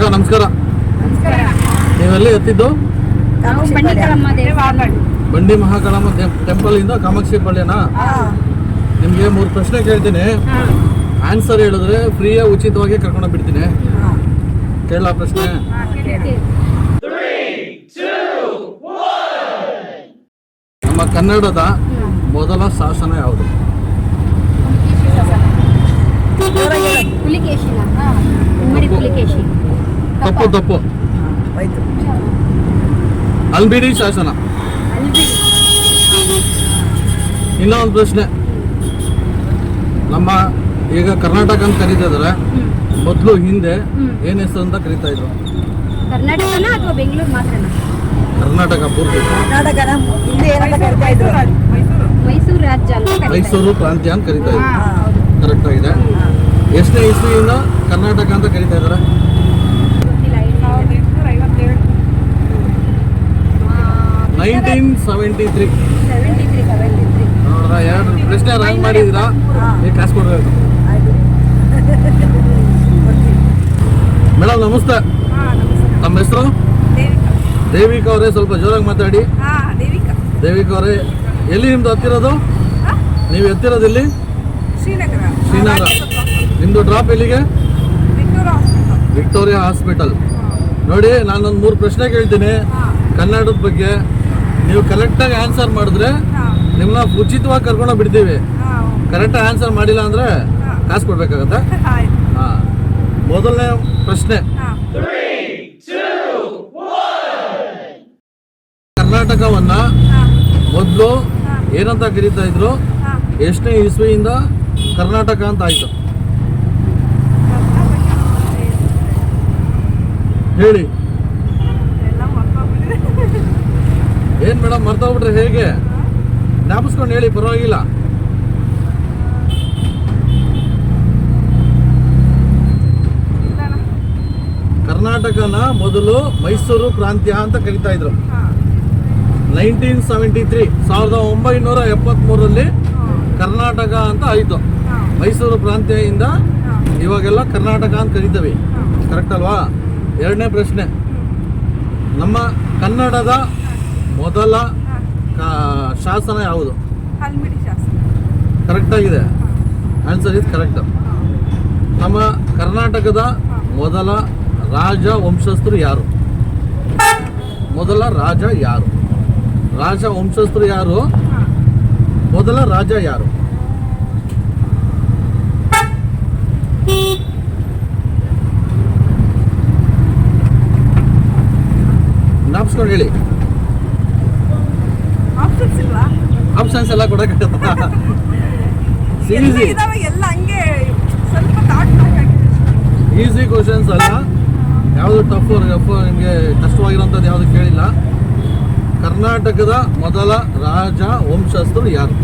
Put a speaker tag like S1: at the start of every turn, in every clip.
S1: ಅಕ್ಕ ನಮಸ್ಕಾರ. ನೀವೆಲ್ಲೇ ಎತ್ತಿದ್ದು? ಬಂಡಿ ಮಹಾಕಾಳಮ್ಮ ಟೆಂಪಲ್ ಇಂದ ಕಾಮಾಕ್ಷಿ ಪಾಳ್ಯನಾ? ನಿಮ್ಗೆ ಮೂರು ಪ್ರಶ್ನೆ ಕೇಳ್ತೀನಿ. ಆನ್ಸರ್ ಹೇಳಿದ್ರೆ ಫ್ರೀಯ ಉಚಿತವಾಗಿ ಕರ್ಕೊಂಡು ಬಿಡ್ತೀನಿ ಕೇಳ ಪ್ರಶ್ನೆ? ನಮ್ಮ ಕನ್ನಡದ ಮೊದಲ ಶಾಸನ ಯಾವುದು?
S2: ಪುಲಿಕೇಶಿ
S1: ತಪ್ಪು ತಪ್ಪು ಅಲ್ಬಿಡಿ ಶಾಸನ. ಇನ್ನೊಂದು ಪ್ರಶ್ನೆ. ನಮ್ಮ ಈಗ ಕರ್ನಾಟಕ ಅಂತ ಕರೀತಾ ಇದಾರೆ ಮೊದಲು ಹಿಂದೆ. ಏನ್ ಹೆಸರು ಅಂತ ಕರೀತಾ ಇದ್ರು?
S2: ಕರ್ನಾಟಕನ ಅಥವಾ ಬೆಂಗಳೂರು ಮಾತ್ರನ?
S1: ಕರ್ನಾಟಕ ಪೂರ್ತಿ.
S3: ಕರ್ನಾಟಕನ ಹಿಂದೆ ಏನಂತ ಕರಿತಾ ಇದ್ರು?
S2: ಮೈಸೂರು. ರಾಜ್ಯ ಅಂತ ಕರೀತಾರೆ.
S1: ಮೈಸೂರು ಪ್ರಾಂತ್ಯ ಅಂತ ಕರೀತಾ ಇದ್ರು. ಕರೆಕ್ಟ್ ಆಗಿದೆ. ಎಷ್ಟನೇ ಇಸ್ವಿಯಿಂದ ಕರ್ನಾಟಕ ಅಂತ ಕರೀತಾ ಇದಾರೆ ನೈನ್ಟೀನ್ ಸೆವೆಂಟಿ ತ್ರೀ.
S2: 73, 73.
S1: ನೋಡ್ರ ಎರಡು ಪ್ರಶ್ನೆ ರ್ಯಾಂಕ್ ಮಾಡಿದ್ದೀರಾ ನೀವು ಕಾಸು ಕೊಡಬೇಕು. ಮೇಡಮ್ ನಮಸ್ತೆ. ನಮ್ಮ ಹೆಸರು? ದೇವಿಕಾ. ಅವರೇ ಸ್ವಲ್ಪ ಜೋರಾಗಿ ಮಾತಾಡಿ.
S3: ದೇವಿಕ.
S1: ಅವರೇ ಎಲ್ಲಿ ನಿಮ್ದು ಹತ್ತಿರೋದು? ನೀವು ಎತ್ತಿರೋದು ಇಲ್ಲಿ
S3: ಶ್ರೀನಗರ.
S1: ಶ್ರೀನಗರ. ನಿಮ್ದು ಡ್ರಾಪ್ ಎಲ್ಲಿಗೆ? ವಿಕ್ಟೋರಿಯಾ ಹಾಸ್ಪಿಟಲ್ ನೋಡಿ ನಾನೊಂದು ಮೂರು ಪ್ರಶ್ನೆ ಕೇಳ್ತೀನಿ. ಕನ್ನಡದ ಬಗ್ಗೆ. ನೀವು ಕರೆಕ್ಟಾಗಿ ಆನ್ಸರ್ ಮಾಡಿದ್ರೆ ನಿಮ್ಮನ್ನ ಉಚಿತವಾಗಿ ಕರ್ಕೊಂಡು ಬಿಡ್ತೀವಿ. ಕರೆಕ್ಟಾಗಿ ಆನ್ಸರ್ ಮಾಡಿಲ್ಲ ಅಂದ್ರೆ ಕಾಸು ಕೊಡ್ಬೇಕಾಗತ್ತ? ಹಾ. ಮೊದಲನೇ ಪ್ರಶ್ನೆ. ಕರ್ನಾಟಕವನ್ನ ಮೊದಲು ಏನಂತ ಕರೀತಾ ಇದ್ರು? ಎಷ್ಟನೇ ಇಸ್ವಿಯಿಂದ ಕರ್ನಾಟಕ ಅಂತ ಆಯ್ತು? ಹೇಳಿ. ಏನ್ ಮೇಡಮ್, ಮರ್ತೋಗ್ಬಿಟ್ರೆ, ಹೇಗೆ? ಜ್ಞಾಪಿಸ್ಕೊಂಡು ಹೇಳಿ, ಪರವಾಗಿಲ್ಲ. ಕರ್ನಾಟಕನ ಮೊದಲು ಮೈಸೂರು ಪ್ರಾಂತ್ಯ ಅಂತ ಕರಿತಾ ಇದ್ರು. ನೈನ್ಟೀನ್ ಸೆವೆಂಟಿ ತ್ರೀ, ಸಾವಿರದ ಒಂಬೈನೂರ ಎಪ್ಪತ್ಮೂರರಲ್ಲಿ ಕರ್ನಾಟಕ ಅಂತ ಆಯಿತು. ಮೈಸೂರು ಪ್ರಾಂತ್ಯದಿಂದ ಇವಾಗೆಲ್ಲ ಕರ್ನಾಟಕ ಅಂತ ಕರಿತೀವಿ. ಕರೆಕ್ಟ್ ಅಲ್ವಾ? ಎರಡನೇ ಪ್ರಶ್ನೆ. ನಮ್ಮ ಕನ್ನಡದ ಮೊದಲ ಶಾಸನ ಯಾವುದು? ಕರೆಕ್ಟ್ ಆಗಿದೆ. ಆನ್ಸರ್ ಇಸ್ ಕರೆಕ್ಟ್ ನಮ್ಮ ಕರ್ನಾಟಕದ ಮೊದಲ ರಾಜ ವಂಶಸ್ಥರು ಯಾರು? ಮೊದಲ ರಾಜ ಯಾರು? ರಾಜ ವಂಶಸ್ಥರು ಯಾರು? ಮೊದಲ ರಾಜ ಯಾರು? ನಾಪ್ಸ್ಕೊಂಡು ಹೇಳಿ. ಆಪ್ಷನ್ಸ್ ಎಲ್ಲ ಕೊಡಕ್ಕೆ
S3: ಎಲ್ಲ ಹಂಗೆ ಸ್ವಲ್ಪ
S1: ಈಸಿ ಕ್ವಶನ್ಸ್ ಅಲ್ಲ? ಯಾವುದು ಟಫ್ ಟಫ್ ನಿಮಗೆ ಕಷ್ಟವಾಗಿರೋಂಥದ್ದು ಯಾವುದು ಕೇಳಿಲ್ಲ. ಕರ್ನಾಟಕದ ಮೊದಲ ರಾಜ ವಂಶಸ್ಥರು ಯಾರು?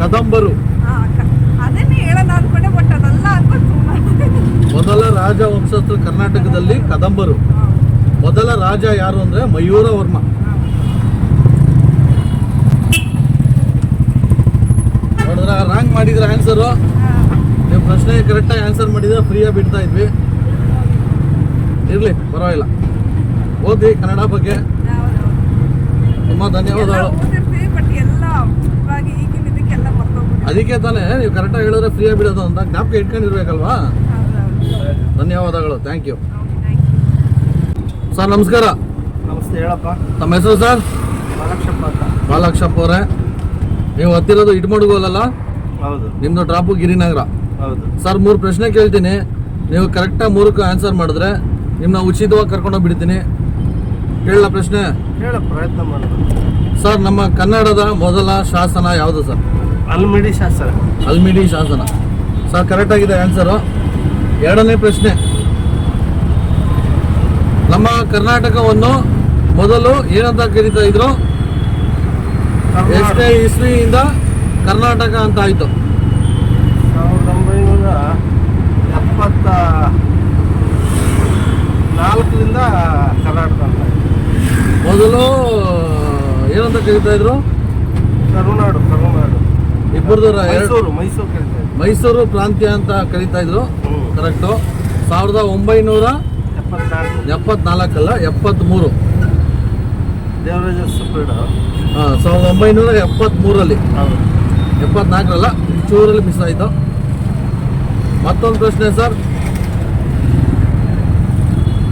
S1: ಕದಂಬರು.
S3: ಹೇಳೋಣ
S1: ಮೊದಲ ರಾಜ ವಂಶಸ್ಥರು ಕರ್ನಾಟಕದಲ್ಲಿ ಕದಂಬರು. ಮೊದಲ ರಾಜ ಯಾರು ಅಂದ್ರೆ ಮಯೂರ ವರ್ಮ. ನೋಡಿದ್ರ ರಾಂಗ್ ಮಾಡಿದ್ರ ಆನ್ಸರು ನೀವು ಪ್ರಶ್ನೆ ಕರೆಕ್ಟಾಗಿ ಆನ್ಸರ್ ಮಾಡಿದ್ರೆ ಫ್ರೀಯಾಗಿ ಬಿಡ್ತಾ ಇದ್ವಿ. ಇರ್ಲಿ ಪರವಾಗಿಲ್ಲ. ಓದಿ ಕನ್ನಡ ಬಗ್ಗೆ. ತುಂಬಾ ಧನ್ಯವಾದಗಳು. ಅದಕ್ಕೆ ತಾನೇ ನೀವು ಕರೆಕ್ಟಾಗಿ ಹೇಳಿದ್ರೆ ಫ್ರೀಯಾಗಿ ಬಿಡೋದು ಅಂತ. ಜ್ಞಾಪಕ ಇಟ್ಕೊಂಡಿರ್ಬೇಕಲ್ವಾ? ಧನ್ಯವಾದಗಳು. ಥ್ಯಾಂಕ್ ಯು ಸರ್ ನಮಸ್ಕಾರ.
S4: ನಮಸ್ತೆ ಹೇಳಪ್ಪ.
S1: ತಮ್ಮ ಹೆಸರು ಸರ್?
S4: ಮಹಾಲಕ್ಷಪ್ಪ ಅಂತ.
S1: ಬಾಲಕ್ಷಪ್ಪ ಅವರೇ. ನೀವು ಹತ್ತಿರೋದು ಇಟ್ಮಡುಗೋಲಲ್ಲ
S4: ಹೌದು.
S1: ನಿಮ್ದು ಡ್ರಾಪು ಗಿರಿನಗರ.
S4: ಹೌದು.
S1: ಸರ್ ಮೂರು ಪ್ರಶ್ನೆ ಕೇಳ್ತೀನಿ. ನೀವು ಕರೆಕ್ಟಾಗಿ ಮೂರಕ್ಕೆ ಆನ್ಸರ್ ಮಾಡಿದ್ರೆ ನಿಮ್ಮನ್ನ ಉಚಿತವಾಗಿ ಕರ್ಕೊಂಡೋಗಿ ಬಿಡ್ತೀನಿ ಕೇಳಲ್ಲ ಪ್ರಶ್ನೆ?
S4: ಹೇಳ ಪ್ರಯತ್ನ ಮಾಡೋದು
S1: ಸರ್ ನಮ್ಮ ಕನ್ನಡದ ಮೊದಲ ಶಾಸನ ಯಾವುದು ಸರ್?
S4: ಅಲ್ಮಿಡಿ ಶಾಸನ.
S1: ಅಲ್ಮಿಡಿ ಶಾಸನ. ಸರ್ ಕರೆಕ್ಟಾಗಿದೆ ಆನ್ಸರು ಎರಡನೇ ಪ್ರಶ್ನೆ. ನಮ್ಮ ಕರ್ನಾಟಕವನ್ನು ಮೊದಲು ಏನಂತ ಕರೀತಾ ಇದ್ರು? ಎಷ್ಟೇ ಇಸ್ವಿಯಿಂದ ಕರ್ನಾಟಕ ಅಂತ ಆಯ್ತು.
S4: ಸಾವಿರದ ಒಂಬೈನೂರ ಎಪ್ಪತ್ತ ನಾಲ್ಕರಿಂದ ಕರ್ನಾಟಕ ಅಂತ
S1: ಮೊದಲು ಏನಂತ ಕರೀತಾ ಇದ್ರು?
S4: ಕರುನಾಡು ಕರುನಾಡು.
S1: ಇಬ್ಬರದ
S4: ಮೈಸೂರು ಮೈಸೂರು
S1: ಮೈಸೂರು ಪ್ರಾಂತ್ಯ ಅಂತ ಕರೀತಾ ಇದ್ರು. ಕರೆಕ್ಟು ಸಾವಿರದ ಒಂಬೈನೂರ
S4: ಎಪ್ಪತ್ನಾಲ್ಕು.
S1: ಎಪ್ಪತ್ನಾಲ್ಕಲ್ಲ ಎಪ್ಪತ್ತ್ಮೂರು
S4: ದೇವರಾಜ
S1: ಹಾಂ ಸಾವಿರದ ಒಂಬೈನೂರ ಎಪ್ಪತ್ತ್ಮೂರಲ್ಲಿ ಎಪ್ಪತ್ನಾಲ್ಕರಲ್ಲ ಚೂರಲ್ಲಿ ಮಿಸ್ ಆಯಿತು. ಮತ್ತೊಂದು ಪ್ರಶ್ನೆ ಸರ್.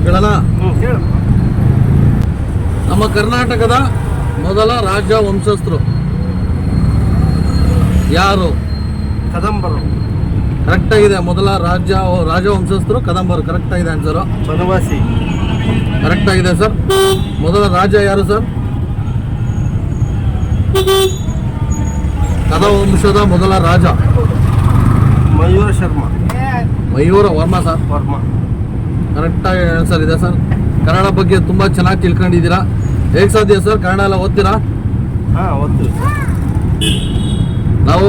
S1: ಕೇಳೋಣ? ನಮ್ಮ ಕರ್ನಾಟಕದ ಮೊದಲ ರಾಜ್ಯ ವಂಶಸ್ಥರು ಯಾರು?
S4: ಕದಂಬರು.
S1: ಕರೆಕ್ಟ್ ಆಗಿದೆ ಮೊದಲ ರಾಜ್ಯ ರಾಜವಂಶಸ್ಥರು ಕದಂಬರು. ಕರೆಕ್ಟ್ ಆಗಿದೆ ಆನ್ಸರು
S4: ಬನವಾಸಿ.
S1: ಕರೆಕ್ಟ್ ಆಗಿದೆ ಸರ್ ಮೊದಲ ರಾಜ ಯಾರು ಸರ್ ಕದವಂಶದ ಮೊದಲ ರಾಜ.
S4: ಮಯೂರ ಶರ್ಮಾ.
S1: ಮಯೂರ ವರ್ಮ ಸರ್
S4: ವರ್ಮ.
S1: ಕರೆಕ್ಟಾಗಿ ಆನ್ಸರ್ ಇದೆ ಸರ್ ಕನ್ನಡ ಬಗ್ಗೆ ತುಂಬ ಚೆನ್ನಾಗಿ ತಿಳ್ಕೊಂಡಿದ್ದೀರಾ. ಹೇಗೆ ಸಾಧ್ಯ ಸರ್ ಕನ್ನಡ ಎಲ್ಲ ಓದ್ತೀರಾ?
S4: ಹಾಂ ಓದ್ತೀವಿ
S1: ನಾವು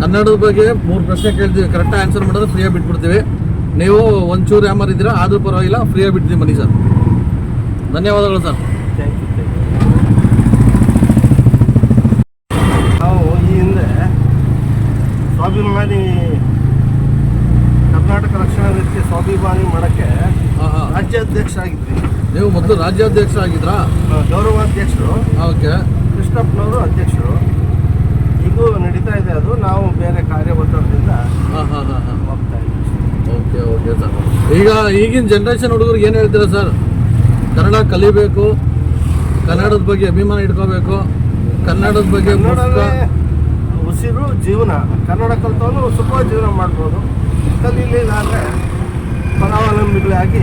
S1: ಕನ್ನಡದ ಬಗ್ಗೆ ಮೂರು ಪ್ರಶ್ನೆ ಕೇಳ್ತೀವಿ ಕರೆಕ್ಟ್ ಆನ್ಸರ್ ಮಾಡಿದ್ರೆ ಫ್ರೀಯಾಗಿ ಬಿಟ್ಬಿಡ್ತೀವಿ. ನೀವು ಒಂಚೂರು ಯಾಮರ್ ಇದ್ದೀರಾ? ಆದರೂ ಪರವಾಗಿಲ್ಲ ಫ್ರೀಯಾಗಿ ಬಿಡ್ತೀವಿ ಮನಿ ಸರ್ ಧನ್ಯವಾದಗಳು ಸರ್.
S4: ನಾವು ಈ ಹಿಂದೆ ಸ್ವಾಭಿಮಾನಿ ಕರ್ನಾಟಕ ರಕ್ಷಣಾ ವ್ಯಕ್ತಿ ಸ್ವಾಭಿಮಾನಿ ಮಾಡೋಕ್ಕೆ ರಾಜ್ಯಾಧ್ಯಕ್ಷ ಆಗಿದ್ವಿ.
S1: ನೀವು ಮೊದಲು ರಾಜ್ಯಾಧ್ಯಕ್ಷ ಆಗಿದ್ರಾ?
S4: ಗೌರವಾಧ್ಯಕ್ಷರು.
S1: ಓಕೆ.
S4: ಕೃಷ್ಣಪ್ಪನವರು ಅಧ್ಯಕ್ಷರು. ಇದು ನಡೀತಾ ಇದೆ. ನಾವು ಬೇರೆ ಕಾರ್ಯ ಒತ್ತಡದಿಂದ
S1: ಹಾಂ ಹಾಂ ಹಾಂ ಹಾಂ.
S4: ಹೋಗ್ತಾ
S1: ಓಕೆ ಓಕೆ ಸರ್. ಈಗ ಈಗಿನ ಜನ್ರೇಷನ್ ಹುಡುಗರು ಏನು ಹೇಳ್ತೀರಾ ಸರ್? ಕನ್ನಡ ಕಲಿಬೇಕು ಕನ್ನಡದ ಬಗ್ಗೆ ಅಭಿಮಾನ ಇಟ್ಕೋಬೇಕು ಕನ್ನಡದ ಬಗ್ಗೆ
S4: ಉಸಿರು ಜೀವನ. ಕನ್ನಡ ಕಲ್ತವನು ಸುಖ ಜೀವನ ಮಾಡ್ಬೋದು. ಕಲೀಲಿ ಅಂದರೆ ಪರಾವಲಂಬಿಗಳಾಗಿ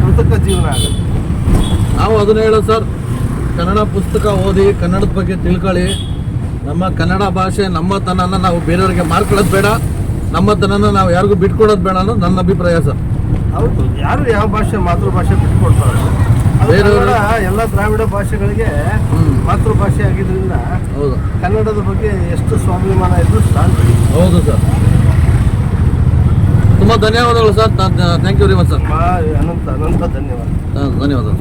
S4: ಕೃತಕ ಜೀವನ ಆಗುತ್ತೆ.
S1: ನಾವು ಅದನ್ನ ಹೇಳೋದು ಸರ್ ಕನ್ನಡ ಪುಸ್ತಕ ಓದಿ ಕನ್ನಡದ ಬಗ್ಗೆ ತಿಳ್ಕೊಳ್ಳಿ. ನಮ್ಮ ಕನ್ನಡ ಭಾಷೆ ನಮ್ಮತನನ ನಾವು ಬೇರೆಯವರಿಗೆ ಮಾರ್ಕೊಳ್ಳೋದು ಬೇಡ ನಮ್ಮತನನ ನಾವು ಯಾರಿಗೂ ಬಿಟ್ಕೊಡೋದು ಬೇಡ ಅನ್ನೋದು ನನ್ನ ಅಭಿಪ್ರಾಯ ಸರ್.
S4: ಹೌದು ಯಾರು ಯಾವ ಭಾಷೆ ಮಾತೃಭಾಷೆ ಬಿಟ್ಕೊಡ್ತಾರೆ?
S1: ಬೇರೆಯವರು-
S4: ಎಲ್ಲ ದ್ರಾವಿಡ ಭಾಷೆಗಳಿಗೆ ಮಾತೃಭಾಷೆ ಆಗಿದ್ರಿಂದ
S1: ಹೌದು.
S4: ಕನ್ನಡದ ಬಗ್ಗೆ ಎಷ್ಟು ಸ್ವಾಭಿಮಾನ ಇದ್ರು
S1: ಹೌದು ಸರ್. ತುಂಬ ಧನ್ಯವಾದಗಳು sir. Thank you very much sir.
S4: ಅನಂತ ಅನಂತ ಧನ್ಯವಾದ.
S1: ಧನ್ಯವಾದಗಳು.